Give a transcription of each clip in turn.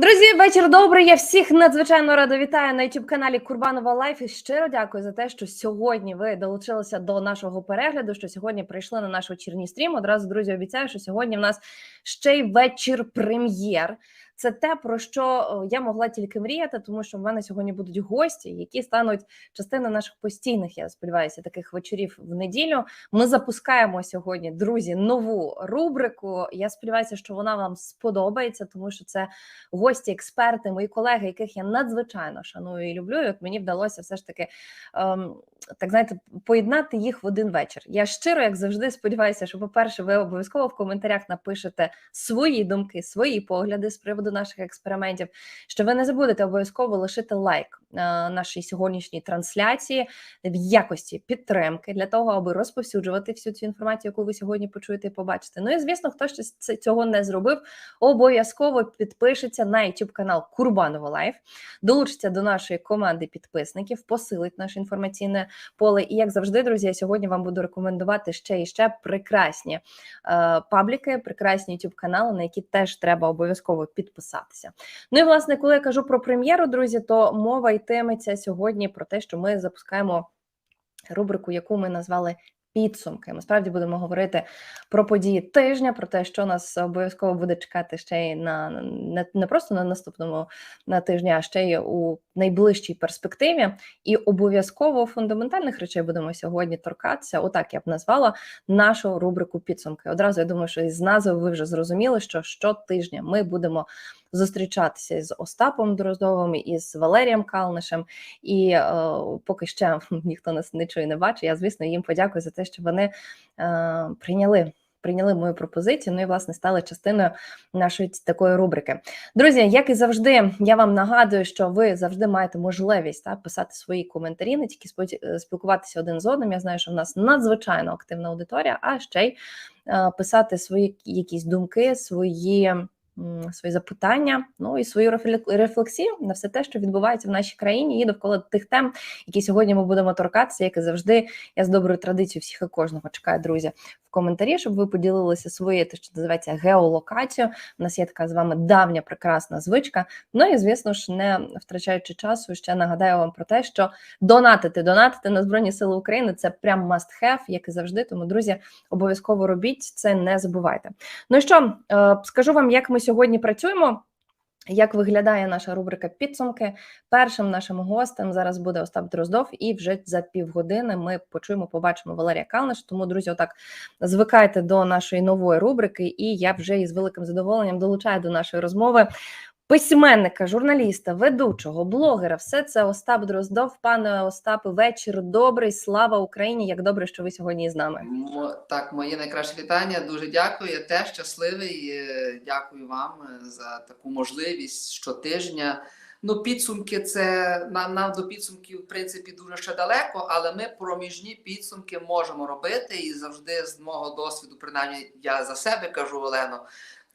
Друзі, вечір добрий. Я всіх надзвичайно рада вітаю на youtube каналі Курбанова Лайф. І щиро дякую за те, що сьогодні ви долучилися до нашого перегляду. Що сьогодні прийшли на наш вечірній стрім. Одразу друзі обіцяю, що сьогодні в нас ще й вечір прем'єр. Це те, про що я могла тільки мріяти, тому що в мене сьогодні будуть гості, які стануть частиною наших постійних. Я сподіваюся, таких вечорів в неділю. Ми запускаємо сьогодні, друзі, нову рубрику. Я сподіваюся, що вона вам сподобається, тому що це гості, експерти, мої колеги, яких я надзвичайно шаную і люблю. І от мені вдалося все ж таки ем, так знаєте, поєднати їх в один вечір. Я щиро, як завжди, сподіваюся, що, по-перше, ви обов'язково в коментарях напишете свої думки, свої погляди з приводу наших експериментів. Що ви не забудете обов'язково лишити лайк е, нашій сьогоднішній трансляції в якості підтримки для того, аби розповсюджувати всю цю інформацію, яку ви сьогодні почуєте і побачите. Ну і звісно, хто ще цього не зробив, обов'язково підпишеться на YouTube канал Курбанова Лайф, долучиться до нашої команди підписників, посилить наше інформаційне поле. І як завжди, друзі, я сьогодні вам буду рекомендувати ще і ще прекрасні е, пабліки, прекрасні YouTube канали, на які теж треба обов'язково підписатися. Ну і власне, коли я кажу про прем'єру, друзі, то мова йтиметься сьогодні про те, що ми запускаємо рубрику, яку ми назвали. Підсумки. Ми справді будемо говорити про події тижня, про те, що нас обов'язково буде чекати ще й на не, не просто на наступному на тижні, а ще й у найближчій перспективі. І обов'язково фундаментальних речей будемо сьогодні торкатися. Отак я б назвала нашу рубрику підсумки. Одразу я думаю, що із назви ви вже зрозуміли, що щотижня ми будемо зустрічатися з Остапом Дроздовим і з Валерієм Калнишем. І е, поки ще ніхто нас чує, не бачить. Я звісно їм подякую за те, що вони е, прийняли. Прийняли мою пропозицію, ну і власне стали частиною нашої такої рубрики. Друзі, як і завжди, я вам нагадую, що ви завжди маєте можливість так, писати свої коментарі, не тільки е, спілкуватися один з одним. Я знаю, що в нас надзвичайно активна аудиторія, а ще й е, писати свої якісь думки, свої свої запитання, ну і свою рефлексію на все те, що відбувається в нашій країні, і довкола тих тем, які сьогодні ми будемо торкатися, як і завжди, я з доброю традицією всіх і кожного чекаю, друзі, в коментарі, щоб ви поділилися своєю, те, що називається геолокацією. У нас є така з вами давня прекрасна звичка. Ну і звісно ж, не втрачаючи часу, ще нагадаю вам про те, що донатити, донатити на Збройні Сили України це прям must have, як і завжди. Тому, друзі, обов'язково робіть це, не забувайте. Ну і що е, скажу вам, як ми сьогодні працюємо. Як виглядає наша рубрика підсумки? Першим нашим гостем зараз буде Остап Дроздов, і вже за півгодини ми почуємо, побачимо Валерія Калниш. Тому, друзі, отак звикайте до нашої нової рубрики, і я вже із великим задоволенням долучаю до нашої розмови письменника, журналіста, ведучого, блогера. Все це Остап Дроздов. Пане Остапе, вечір добрий. Слава Україні! Як добре, що ви сьогодні з нами. Так, моє найкраще вітання. Дуже дякую. Я теж щасливий. Е, Дякую вам е, за таку можливість щотижня. Ну, підсумки це нам, нам до підсумків, в принципі, дуже ще далеко, але ми проміжні підсумки можемо робити. І завжди з мого досвіду, принаймні я за себе кажу, Олено,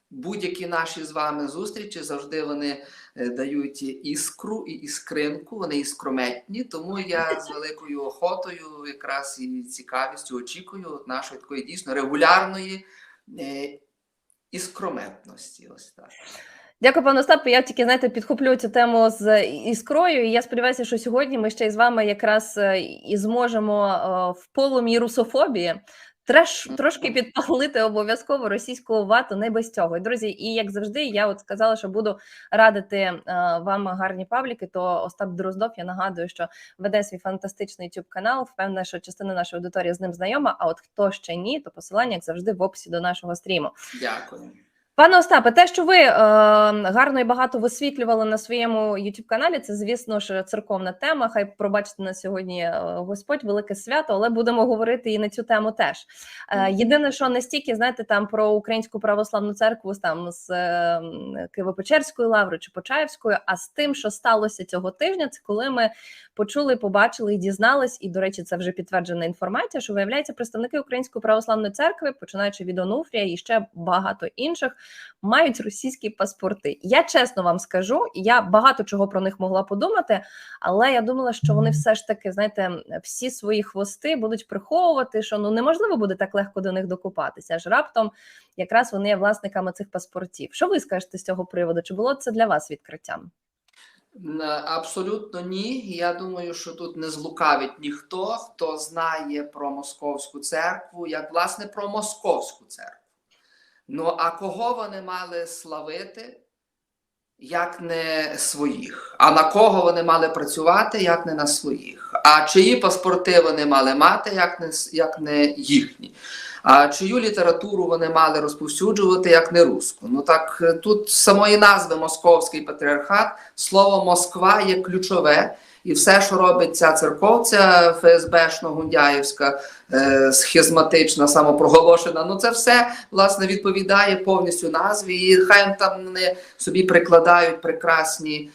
будь-які наші з вами зустрічі завжди вони е, дають іскру і іскринку, вони іскрометні. Тому я з великою охотою, якраз і цікавістю очікую нашої такої дійсно регулярної е, іскрометності. Ось так. Дякую, пане Остапе. Я тільки знаєте, підхоплю цю тему з іскрою. І я сподіваюся, що сьогодні ми ще із вами якраз е, і зможемо в полум'ї русофобії треш, трошки підпалити обов'язково російського вату не без цього. Друзі, і як завжди, я от сказала, що буду радити е, вам гарні пабліки. То Остап Дроздов, я нагадую, що веде свій фантастичний youtube канал. Впевнена, що частина нашої аудиторії з ним знайома. А от хто ще ні, то посилання, як завжди, в описі до нашого стріму. Дякую. Пане Остапе, те, що ви е, гарно і багато висвітлювали на своєму youtube каналі, це звісно ж церковна тема. Хай пробачите на сьогодні е, Господь, велике свято, але будемо говорити і на цю тему теж. Е, єдине, що не стільки знаєте, там про українську православну церкву там з е, Києво-Печерської лаври чи Почаївської, а з тим, що сталося цього тижня, це коли ми почули, побачили і дізнались, і до речі, це вже підтверджена інформація, що виявляється представники Української православної церкви, починаючи від Онуфрія і ще багато інших, мають російські паспорти. Я чесно вам скажу, я багато чого про них могла подумати, але я думала, що вони все ж таки, знаєте, всі свої хвости будуть приховувати, що ну неможливо буде так легко до них докупатися. Аж раптом якраз вони є власниками цих паспортів. Що ви скажете з цього приводу? Чи було це для вас відкриттям? Абсолютно ні. Я думаю, що тут не злукавить ніхто, хто знає про московську церкву, як власне про московську церкву. Ну а кого вони мали славити, як не своїх? А на кого вони мали працювати, як не на своїх? А чиї паспорти вони мали мати, як не, як не їхні? А чию літературу вони мали розповсюджувати, як не руску? Ну так е, тут самої назви Московський патріархат слово Москва є ключове, і все, що робить ця церковця ФСБшно-гундяївська, е, схизматична, самопроголошена, ну це все власне відповідає повністю назві. І хай там не собі прикладають прекрасні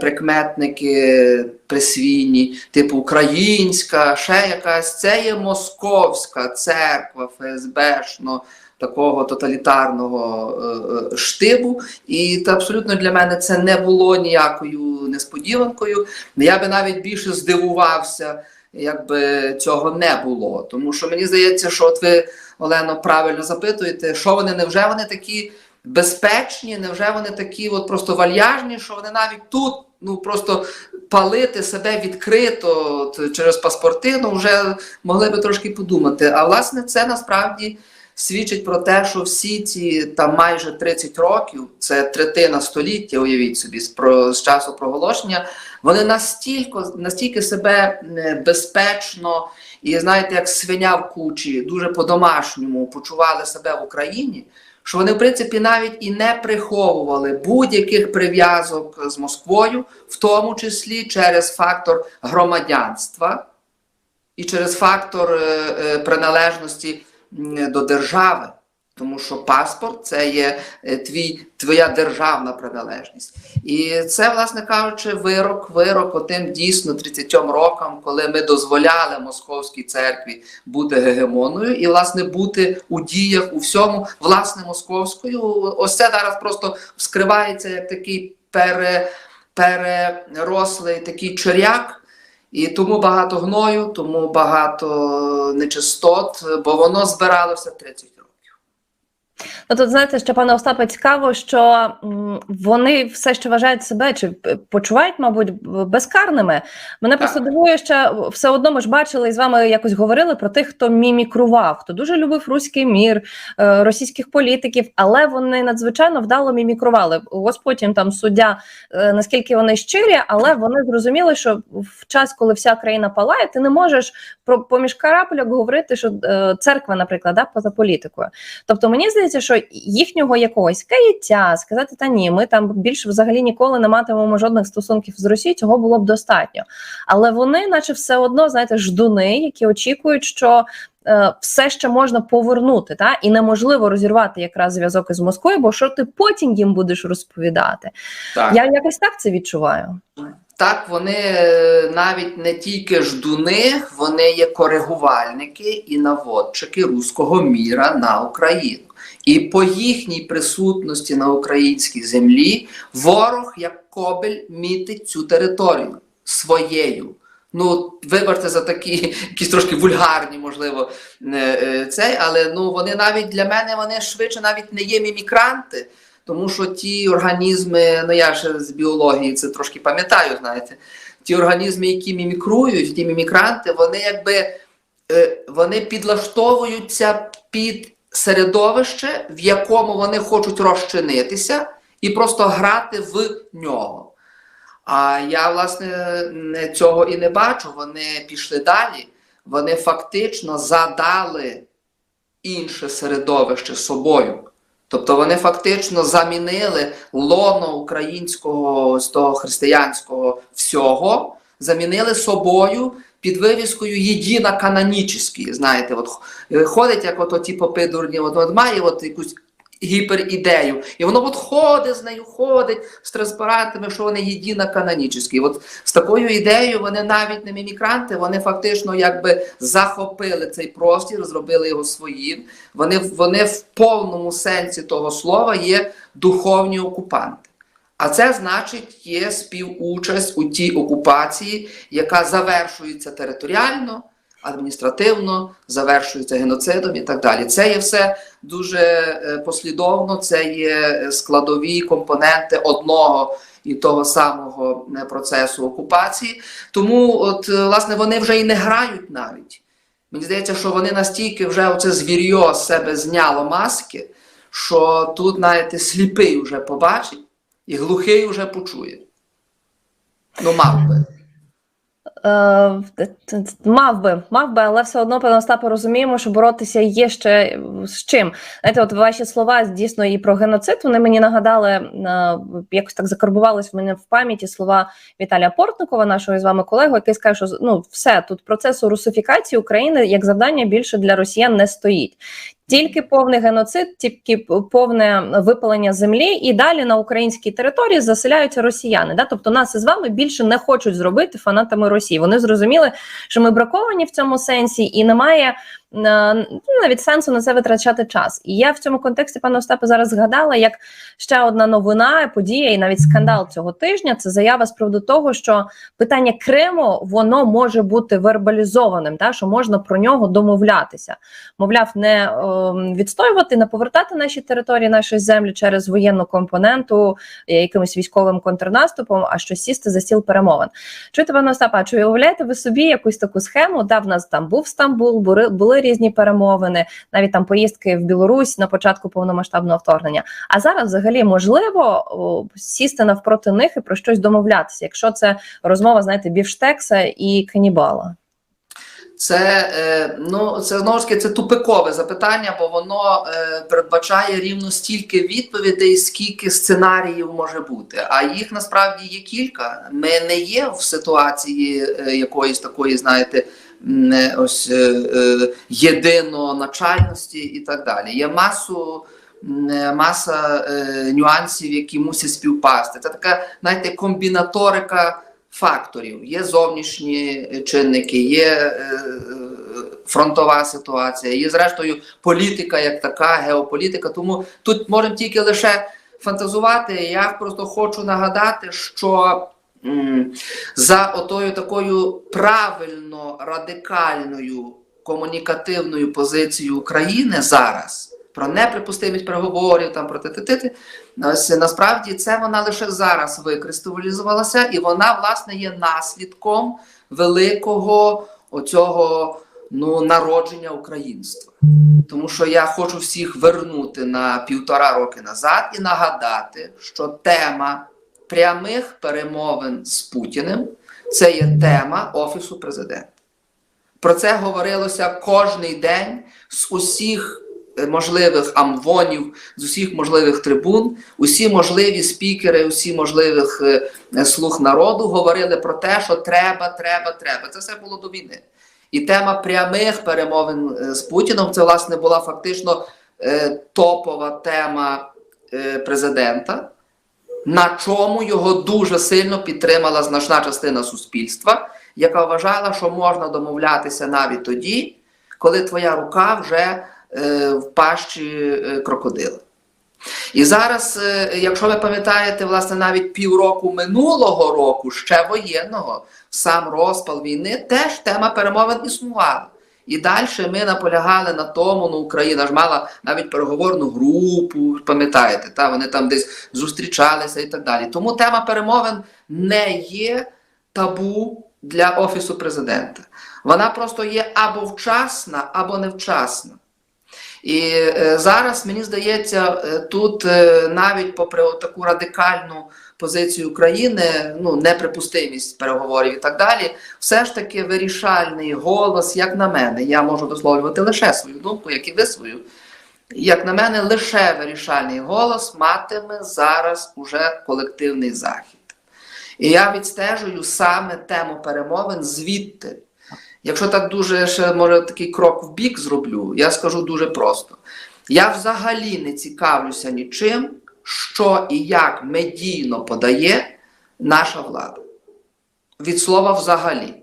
прикметники присвійні, типу українська, ще якась. Це є московська церква ФСБшно. Такого тоталітарного е, е, штибу, і та абсолютно для мене це не було ніякою несподіванкою. Я би навіть більше здивувався, якби цього не було. Тому що мені здається, що от ви, Олено, правильно запитуєте, що вони невже вони такі безпечні, невже вони такі от просто вальяжні, що вони навіть тут ну просто палити себе відкрито через паспорти, ну вже могли би трошки подумати. А власне це насправді свідчить про те, що всі ці там майже 30 років, це третина століття, уявіть собі, з, про, з часу проголошення, вони настільки, настільки себе безпечно і знаєте, як свиня в кучі, дуже по-домашньому почували себе в Україні. Що вони, в принципі, навіть і не приховували будь-яких прив'язок з Москвою, в тому числі через фактор громадянства і через фактор е, е, приналежності до держави. Тому що паспорт це є е, твій, твоя державна приналежність. І це, власне кажучи, вирок, вирок отим дійсно 30 рокам, коли ми дозволяли московській церкві бути гегемоною і, власне, бути у діях у всьому, власне, московською. Ось це зараз просто вскривається як такий пере, перерослий такий черяк. І тому багато гною, тому багато нечистот, бо воно збиралося 30 років. Ну тут знаєте, ще пане Остапе, цікаво, що вони все ще вважають себе чи почувають, мабуть, безкарними. Мене просто дивує, що все одно ми ж бачили і з вами якось говорили про тих, хто мімікрував, хто дуже любив руський мір, е, російських політиків, але вони надзвичайно вдало мімікрували. Ось потім там суддя, е, наскільки вони щирі, але вони зрозуміли, що в час, коли вся країна палає, ти не можеш про поміж карапельок говорити, що е, церква, наприклад, да, поза політикою. Тобто мені здається, що їхнього якогось каяття, сказати, та ні, ми там більше взагалі ніколи не матимемо жодних стосунків з Росією, цього було б достатньо. Але вони, наче все одно, знаєте, ждуни, які очікують, що е, все ще можна повернути, та і неможливо розірвати якраз зв'язок із Москвою, бо що ти потім їм будеш розповідати? Так. Я якось так це відчуваю. Так, вони е, навіть не тільки ждуни, вони є коригувальники і наводчики руського міра на Україну. І по їхній присутності на українській землі ворог як кобель мітить цю територію своєю. Ну, вибачте за такі якісь трошки вульгарні, можливо, е, е, цей, але ну вони навіть для мене вони швидше навіть не є мімікранти. Тому що ті організми, ну я ж з біології це трошки пам'ятаю, знаєте, ті організми, які мімікрують, ті мімікранти, вони якби е, вони підлаштовуються під середовище, в якому вони хочуть розчинитися і просто грати в нього. А я, власне, цього і не бачу. Вони пішли далі, вони фактично задали інше середовище собою. Тобто вони фактично замінили лоно українського ось того християнського всього, замінили собою під вивіскою єдина канонічний. Знаєте, от ходить, як от ті попи дурні, от, от має от якусь гіперідею. І воно от ходить з нею, ходить з транспарантами, що вони єдино канонічні. От з такою ідеєю вони навіть не мімікранти, вони фактично якби захопили цей простір, зробили його своїм. Вони, вони в повному сенсі того слова є духовні окупанти. А це значить є співучасть у тій окупації, яка завершується територіально, адміністративно, завершується геноцидом і так далі. Це є все дуже е, послідовно, це є складові компоненти одного і того самого е, процесу окупації. Тому, от, е, власне, вони вже і не грають навіть. Мені здається, що вони настільки вже оце звір'йо з себе зняло маски, що тут, знаєте, сліпий вже побачить і глухий вже почує. Ну, мав би. Е, Мав би, мав би, але все одно, пане Остапе, розуміємо, що боротися є ще з чим. Знаєте, от ваші слова дійсно і про геноцид, вони мені нагадали, е, якось так закарбувались в мене в пам'яті слова Віталія Портникова, нашого з вами колегу, який скаже, що ну все тут процесу русифікації України як завдання більше для росіян не стоїть. Тільки повний геноцид, тільки повне випалення землі, і далі на українській території заселяються росіяни. Да? Тобто нас із вами більше не хочуть зробити фанатами Росії. Вони зрозуміли, що ми браковані в цьому сенсі, і немає навіть сенсу на це витрачати час. І я в цьому контексті, пане Остапе, зараз згадала, як ще одна новина, подія, і навіть скандал цього тижня. Це заява з приводу того, що питання Криму воно може бути вербалізованим, та що можна про нього домовлятися. Мовляв, не е, відстоювати, не повертати наші території, наші землі через воєнну компоненту, е, якимось військовим контрнаступом, а що сісти за стіл перемовин. Чуєте, пане Остапа, чи уявляєте ви собі якусь таку схему? Да, в нас там був Стамбул, були різні перемовини, навіть там поїздки в Білорусь на початку повномасштабного вторгнення. А зараз взагалі можливо сісти навпроти них і про щось домовлятися, якщо це розмова, знаєте, бівштекса і канібала. Це, е, ну, це знову ж таки це тупикове запитання, бо воно е, передбачає рівно стільки відповідей, скільки сценаріїв може бути. А їх насправді є кілька. Ми не є в ситуації е, якоїсь такої, знаєте, ось е, е, єдиноначальності і так далі. Є масу. е, Маса нюансів, які мусять співпасти. Це така, знаєте, комбінаторика факторів. Є зовнішні чинники, є фронтова ситуація, є зрештою політика як така, геополітика. Тому тут можемо тільки лише фантазувати. Я просто хочу нагадати, що за отою такою правильно радикальною комунікативною позицією України зараз. Про неприпустимість переговорів, там про тити Ось насправді це вона лише зараз викристалізувалася, і вона, власне, є наслідком великого оцього ну, народження українства. Тому що я хочу всіх вернути на півтора роки назад і нагадати, що тема прямих перемовин з Путіним це є тема Офісу президента. Про це говорилося кожний день з усіх е, можливих амвонів, з усіх можливих трибун, усі можливі спікери, усі можливих е, е, слуг народу говорили про те, що треба, треба, треба. Це все було до війни. І тема прямих перемовин з Путіном це власне була фактично топова тема президента, на чому його дуже сильно підтримала значна частина суспільства, яка вважала, що можна домовлятися навіть тоді, коли твоя рука вже е, в пащі е, крокодила. І зараз, е, якщо ви пам'ятаєте, власне, навіть півроку минулого року, ще воєнного, сам розпал війни, теж тема перемовин існувала. І далі ми наполягали на тому, ну Україна ж мала навіть переговорну групу, пам'ятаєте, та вони там десь зустрічалися і так далі. Тому тема перемовин не є табу для Офісу президента. Вона просто є або вчасна, або невчасна. І е, зараз мені здається, е, тут е, навіть попри таку радикальну позицію України, ну неприпустимість переговорів і так далі, все ж таки вирішальний голос, як на мене, я можу дословлювати лише свою думку, як і ви свою. Як на мене, лише вирішальний голос матиме зараз уже колективний захід. І я відстежую саме тему перемовин звідти. Якщо так дуже ще може такий крок в бік зроблю, я скажу дуже просто. Я взагалі не цікавлюся нічим, що і як медійно подає наша влада. Від слова взагалі.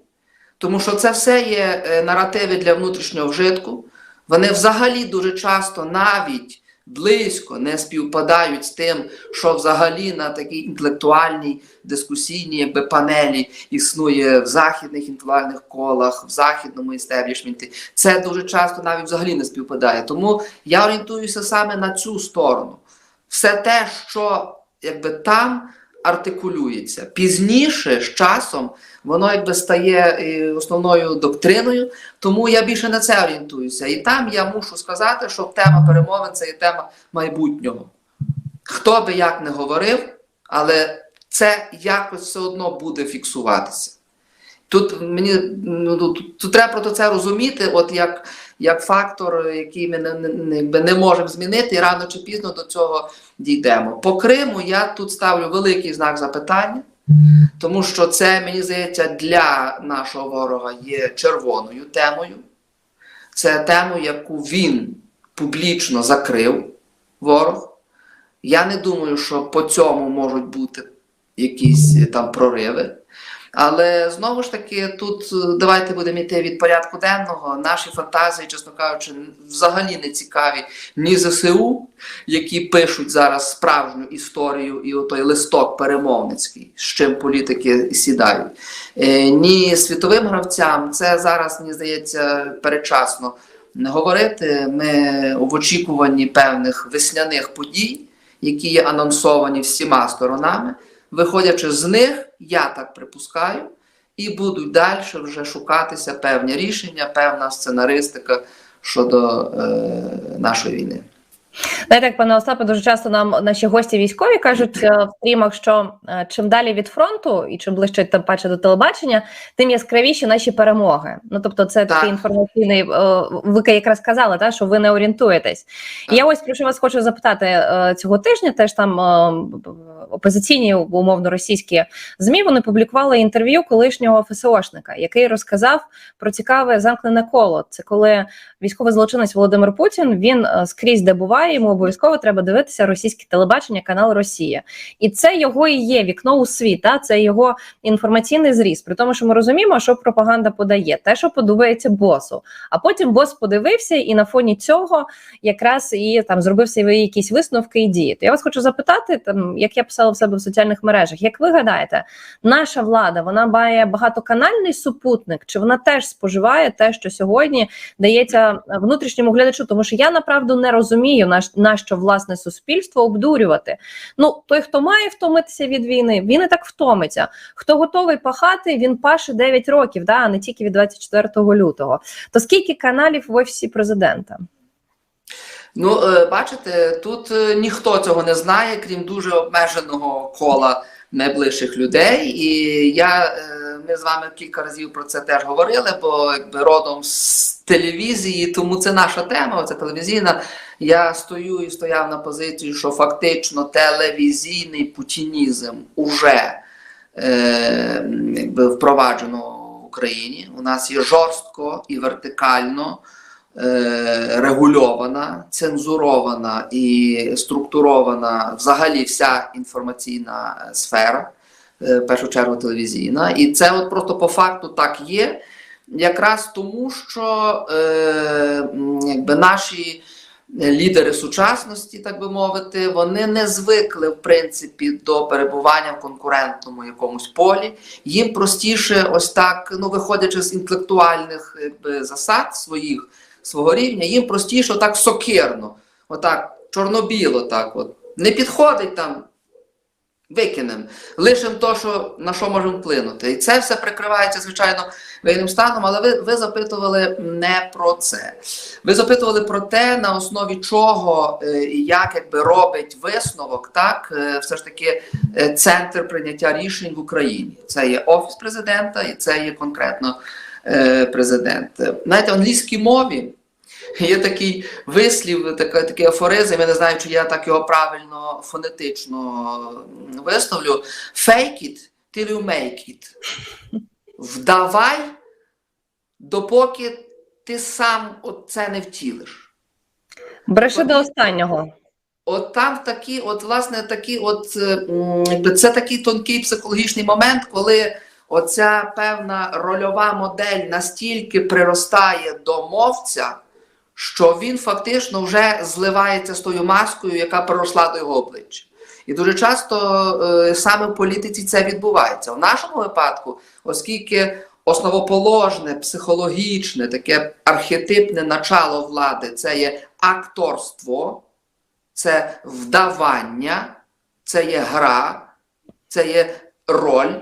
Тому що це все є е, наративи для внутрішнього вжитку. Вони взагалі дуже часто навіть близько не співпадають з тим, що взагалі на такій інтелектуальній дискусійній якби, панелі існує в західних інтелектуальних колах, в західному істеблішменті. Це дуже часто навіть взагалі не співпадає. Тому я орієнтуюся саме на цю сторону. Все те, що якби там артикулюється. Пізніше, з часом, воно якби стає е, основною доктриною, тому я більше на це орієнтуюся. І там я мушу сказати, що тема перемовин це є тема майбутнього. Хто би як не говорив, але це якось все одно буде фіксуватися. Тут мені ну, тут, тут треба про це розуміти, от як, як фактор, який ми не, не, не, можемо змінити, і рано чи пізно до цього дійдемо. По Криму я тут ставлю великий знак запитання, тому що це, мені здається, для нашого ворога є червоною темою. Це тему, яку він публічно закрив, ворог. Я не думаю, що по цьому можуть бути якісь е, там прориви. Але знову ж таки, тут е, давайте будемо йти від порядку денного. Наші фантазії, чесно кажучи, взагалі не цікаві ні ЗСУ, які пишуть зараз справжню історію і отой листок перемовницький, з чим політики сідають. Е, ні світовим гравцям. Це зараз, мені здається, передчасно не говорити. Ми в очікуванні певних весняних подій, які є анонсовані всіма сторонами. Виходячи з них, я так припускаю, і будуть далі вже шукатися певні рішення, певна сценаристика щодо е, нашої війни. Знаєте, як пане Остапе, дуже часто нам наші гості військові кажуть е, в стрімах, що е, чим далі від фронту і чим ближче тим паче до телебачення, тим яскравіші наші перемоги. Ну тобто, це Так. такий інформаційний. е, Ви якраз сказали, та що ви не орієнтуєтесь. І я ось про що вас хочу запитати цього тижня. Теж там опозиційні умовно російські змі вони публікували інтерв'ю колишнього ФСОшника, який розказав про цікаве замкнене коло. Це коли військовий злочинець Володимир Путін він скрізь де буває, йому обов'язково треба дивитися російське телебачення, канал Росія, і це його і є вікно у світ. Та? Це його інформаційний зріст. При тому, що ми розуміємо, що пропаганда подає, те, що подобається босу. А потім бос подивився, і на фоні цього якраз і там зробив свої якісь висновки і дії. То я вас хочу запитати, там як я писала в себе в соціальних мережах, як ви гадаєте, наша влада вона має багатоканальний супутник, чи вона теж споживає те, що сьогодні дається внутрішньому глядачу? Тому що я направду не розумію, на, на що власне суспільство обдурювати. Ну той, хто має втомитися від війни, він і так втомиться. Хто готовий пахати, він паше 9 років, да, а не тільки від 24 лютого. То скільки каналів в офісі президента? Ну, е, бачите, тут е, ніхто цього не знає, крім дуже обмеженого кола найближчих людей. І я, е, ми з вами кілька разів про це теж говорили, бо якби родом з телевізії, тому це наша тема, це телевізійна. Я стою і стояв на позиції, що фактично телевізійний путінізм уже е, якби впроваджено в Україні. У нас є жорстко і вертикально регульована, цензурована і структурована взагалі вся інформаційна сфера, е, в першу чергу телевізійна. І це от просто по факту так є. Якраз тому, що е, якби наші лідери сучасності, так би мовити, вони не звикли в принципі до перебування в конкурентному якомусь полі. Їм простіше, ось так, ну виходячи з інтелектуальних якби, засад своїх свого рівня, їм простіше отак сокирно, отак чорно-біло, так от. Не підходить там, викинемо. Лишимо то, що, на що можемо вплинути. І це все прикривається, звичайно, воєнним станом, але ви, ви запитували не про це. Ви запитували про те, на основі чого е, і як якби робить висновок, так, е, все ж таки е, центр прийняття рішень в Україні. Це є Офіс президента і це є конкретно президент. Знаєте, в англійській мові є такий вислів, такий афоризм, я не знаю, чи я так його правильно фонетично висловлю. Fake it till you make it. Вдавай, допоки ти сам це не втілиш. Бреше до останнього. От там такі, от власне такі, от е, це такий тонкий психологічний момент, коли оця певна рольова модель настільки приростає до мовця, що він фактично вже зливається з тою маскою, яка проросла до його обличчя. І дуже часто е, саме в політиці це відбувається. В нашому випадку, оскільки основоположне, психологічне, таке архетипне начало влади це є акторство, це вдавання, це є гра, це є роль.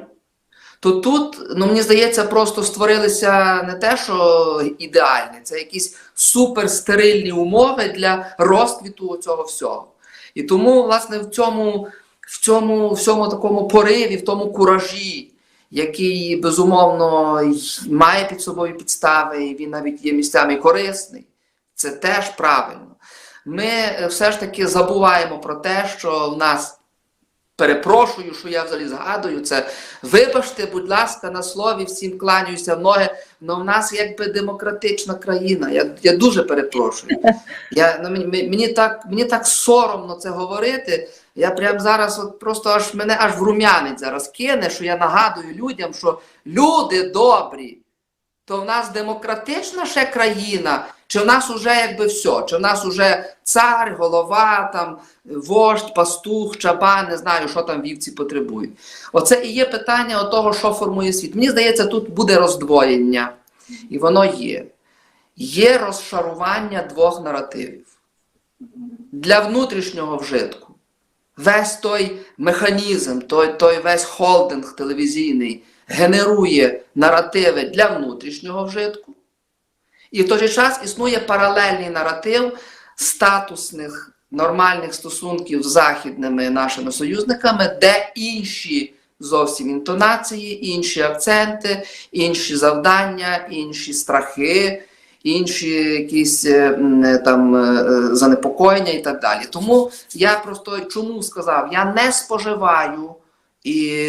То тут, ну мені здається, просто створилися не те, що ідеальне, це якісь суперстерильні умови для розквіту цього всього. І тому, власне, в цьому, в цьому всьому такому пориві, в тому куражі, який безумовно має під собою підстави, і він навіть є місцями корисний, це теж правильно. Ми е, все ж таки забуваємо про те, що в нас перепрошую, що я взагалі згадую це. Вибачте, будь ласка, на слові всім кланяюся в ноги. але в нас якби демократична країна. Я, я дуже перепрошую. Я, ну, мені, мені, так, мені так соромно це говорити. Я прям зараз от просто аж мене аж в рум'янець зараз кине, що я нагадую людям, що люди добрі, то в нас демократична ще країна, чи в нас уже якби все, чи в нас уже цар, голова, там, вождь, пастух, чабан, не знаю, що там вівці потребують. Оце і є питання того, що формує світ. Мені здається, тут буде роздвоєння, і воно є. Є розшарування двох наративів для внутрішнього вжитку. Весь той механізм, той, той весь холдинг телевізійний генерує наративи для внутрішнього вжитку. І в той же час існує паралельний наратив статусних нормальних стосунків з західними нашими союзниками, де інші зовсім інтонації, інші акценти, інші завдання, інші страхи, інші якісь е, там е, е, занепокоєння і так далі. Тому я просто чому сказав, я не споживаю. І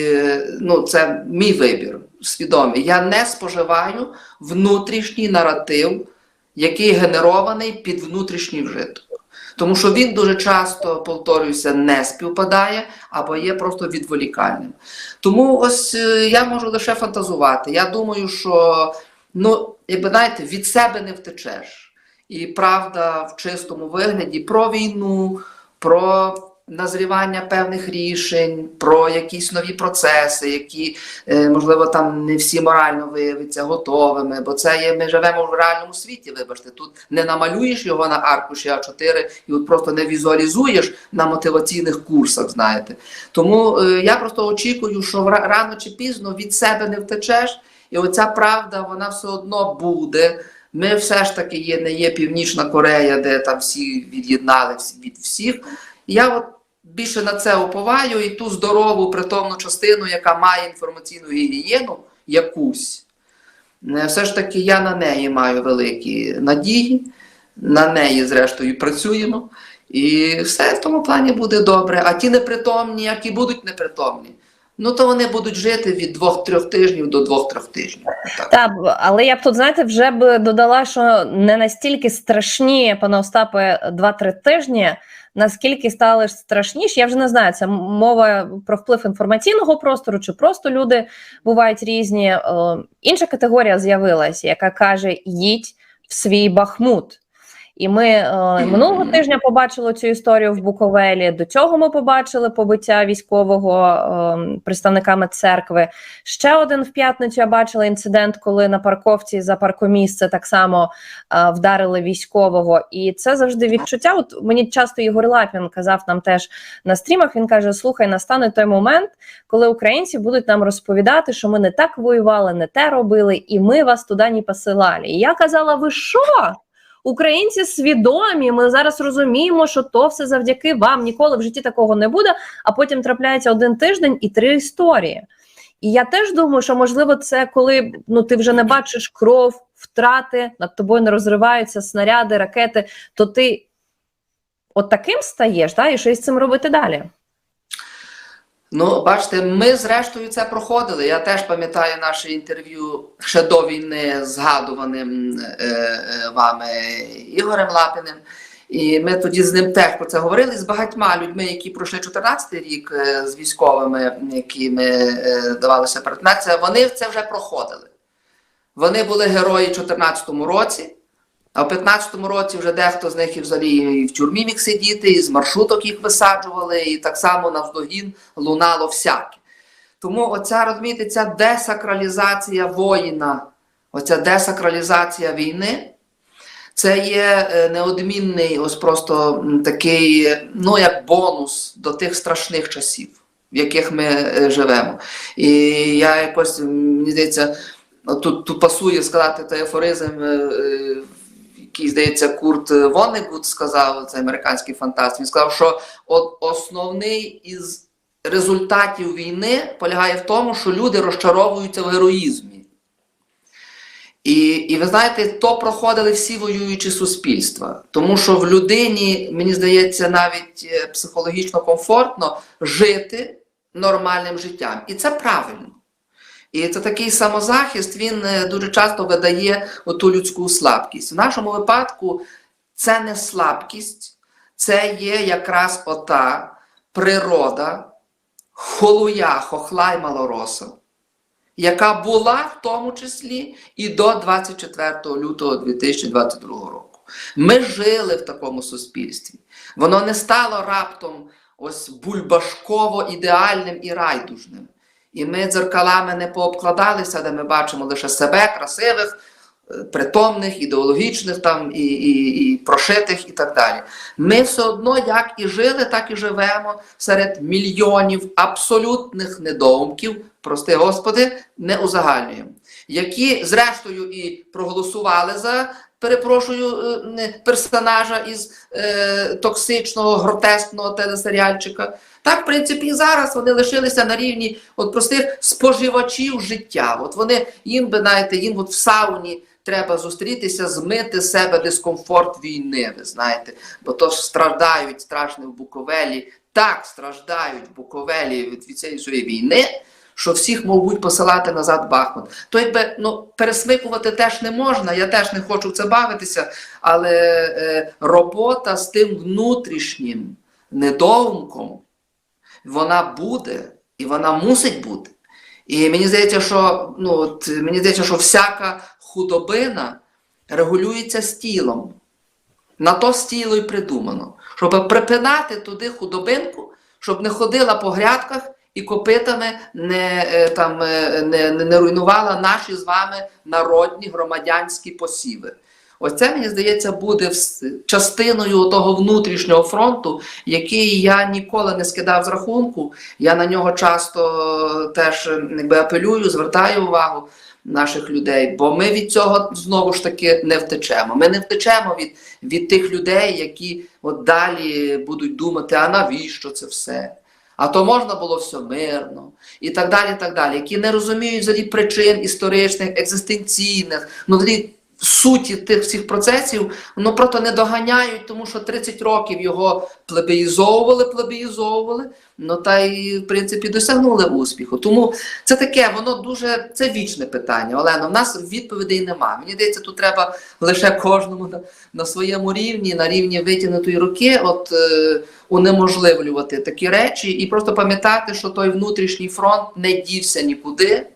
ну, це мій вибір свідомий. Я не споживаю внутрішній наратив, який генерований під внутрішній вжиток. Тому що він дуже часто, повторююся, не співпадає або є просто відволікальним. Тому ось е, я можу лише фантазувати. Я думаю, що ну, якби знаєте, від себе не втечеш. І правда в чистому вигляді про війну, про назрівання певних рішень, про якісь нові процеси, які, е, можливо, там не всі морально виявляться готовими, бо це є, ми живемо в реальному світі, вибачте, тут не намалюєш його на аркуші А4 і от просто не візуалізуєш на мотиваційних курсах, знаєте. Тому е, я просто очікую, що рано чи пізно від себе не втечеш, і оця правда, вона все одно буде. Ми все ж таки є, не є Північна Корея, де там всі від'єднали від всіх. Я от більше на це уповаю і ту здорову притомну частину, яка має інформаційну гігієну якусь. е, Все ж таки я на неї маю великі надії, на неї, зрештою, працюємо. І все в тому плані буде добре. А ті непритомні, які будуть непритомні, ну то вони будуть жити від двох-трьох тижнів до двох-трьох тижнів. Так. Так, але я б тут, знаєте, вже б додала, що не настільки страшні, пане Остапе, 2-3 тижні, наскільки стали страшніші. Я вже не знаю, це мова про вплив інформаційного простору, чи просто люди бувають різні. Е, Інша категорія з'явилася, яка каже: їдь в свій бахмут. І ми е, минулого тижня побачили цю історію в Буковелі. До цього ми побачили побиття військового е, представниками церкви. Ще один в п'ятницю я бачила інцидент, коли на парковці за паркомісце так само е, вдарили військового. І це завжди відчуття. От мені часто Ігор Лапін казав нам теж на стрімах. Він каже: Слухай, настане той момент, коли українці будуть нам розповідати, що ми не так воювали, не те робили, і ми вас туди не посилали. І я казала: ви що? Українці свідомі, ми зараз розуміємо, що то все завдяки вам ніколи в житті такого не буде. А потім трапляється один тиждень і три історії. І я теж думаю, що можливо, це коли ну ти вже не бачиш кров, втрати, над тобою не розриваються снаряди, ракети, то ти от таким стаєш, да, і що із цим робити далі? Ну, бачите, ми зрештою це проходили. Я теж пам'ятаю наше інтерв'ю ще до війни згадуваним е, е, вами Ігорем Лапіним. І ми тоді з ним теж про це говорили з багатьма людьми, які пройшли 14 рік е, з військовими, які ми е, давалися перетинатися, вони це вже проходили. Вони були герої в 14 році, а в 15-му році вже дехто з них і взагалі і в тюрмі міг сидіти, і з маршруток їх висаджували, і так само навздогін лунало всяке. Тому оця, розумієте, ця десакралізація воїна, оця десакралізація війни, це є е, неодмінний ось просто такий, ну як бонус до тих страшних часів, в яких ми е, живемо. І я якось, мені здається, тут, тут пасує сказати той афоризм, е, який, здається, Курт Воннегут сказав, це американський фантаст. Він сказав, що от основний із результатів війни полягає в тому, що люди розчаровуються в героїзмі. І, і ви знаєте, то проходили всі воюючі суспільства. Тому що в людині, мені здається, навіть е, психологічно комфортно жити нормальним життям. І це правильно. І це такий самозахист, він е, дуже часто видає оту людську слабкість. В нашому випадку це не слабкість, це є якраз ота природа, холуя, хохла малороса, яка була в тому числі і до 24 лютого 2022 року. Ми жили в такому суспільстві. Воно не стало раптом ось бульбашково ідеальним і райдужним. І ми дзеркалами не пообкладалися, де ми бачимо лише себе, красивих, е, притомних, ідеологічних там, і, і, і прошитих, і так далі. Ми все одно, як і жили, так і живемо серед мільйонів абсолютних недоумків, прости Господи, не узагальнюємо, які, зрештою, і проголосували за. Перепрошую е, персонажа із е, токсичного, гротескного телесеріальчика. Так, в принципі, і зараз вони лишилися на рівні от простих споживачів життя. От вони їм би знаєте, їм от в сауні треба зустрітися, змити з себе дискомфорт війни. Ви знаєте, бо то страждають страшно в Буковелі, так страждають в Буковелі від, від цієї своєї війни. Що всіх можуть посилати назад Бахмут. То якби ну пересмикувати теж не можна, я теж не хочу в це бавитися, але е, робота з тим внутрішнім недоумком, вона буде і вона мусить бути. І мені здається, що ну, от, мені здається, що всяка худобина регулюється з тілом. На то з тіло й придумано. Щоб припинати туди худобинку, щоб не ходила по грядках і копитами не, е, там, е, не, не, руйнувала наші з вами народні громадянські посіви. Ось це, мені здається, буде частиною того внутрішнього фронту, який я ніколи не скидав з рахунку. Я на нього часто теж е, якби, апелюю, звертаю увагу наших людей, бо ми від цього знову ж таки не втечемо. Ми не втечемо від, від тих людей, які от далі будуть думати, а навіщо це все? А то можна було все мирно, і так далі, і так далі, які не розуміють взагалі причин історичних, екзистенційних, ну взагалі суті тих всіх процесів, ну просто не доганяють, тому що 30 років його плебеїзовували, плебеїзовували, ну та й в принципі досягнули успіху. Тому це таке, воно дуже це вічне питання. Олено, в нас відповідей нема. Мені здається, тут треба лише кожному на, на своєму рівні, на рівні витягнутої руки, от е, унеможливлювати такі речі і просто пам'ятати, що той внутрішній фронт не дівся нікуди,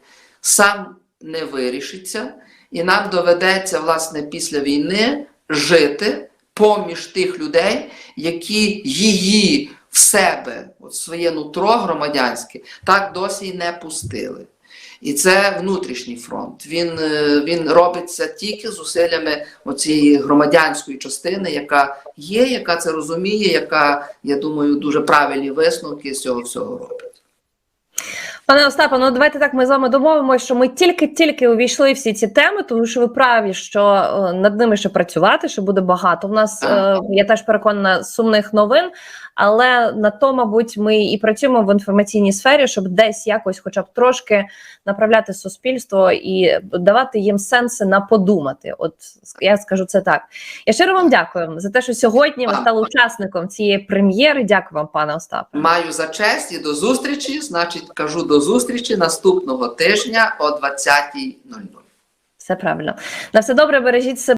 сам не вирішиться, і нам доведеться, власне, після війни жити поміж тих людей, які її в себе, от своє нутро громадянське, так досі й не пустили. І це внутрішній фронт. Він, е, він робиться тільки зусиллями оцієї громадянської частини, яка є, яка це розуміє, яка, я думаю, дуже правильні висновки з цього всього робить. Пане Остапе, ну давайте так ми з вами домовимося, що ми тільки-тільки увійшли всі ці теми, тому що ви праві, що е, над ними ще працювати, що буде багато. У нас е, я теж переконана сумних новин, але на то, мабуть, ми і працюємо в інформаційній сфері, щоб десь якось, хоча б трошки направляти суспільство і давати їм сенси на подумати. От я скажу це так. Я щиро вам дякую за те, що сьогодні ви стали учасником цієї прем'єри. Дякую вам, пане Остапе. Маю за честь і до зустрічі. Значить, кажу до зустрічі наступного тижня о 20.00. Все правильно. На все добре, бережіть себе.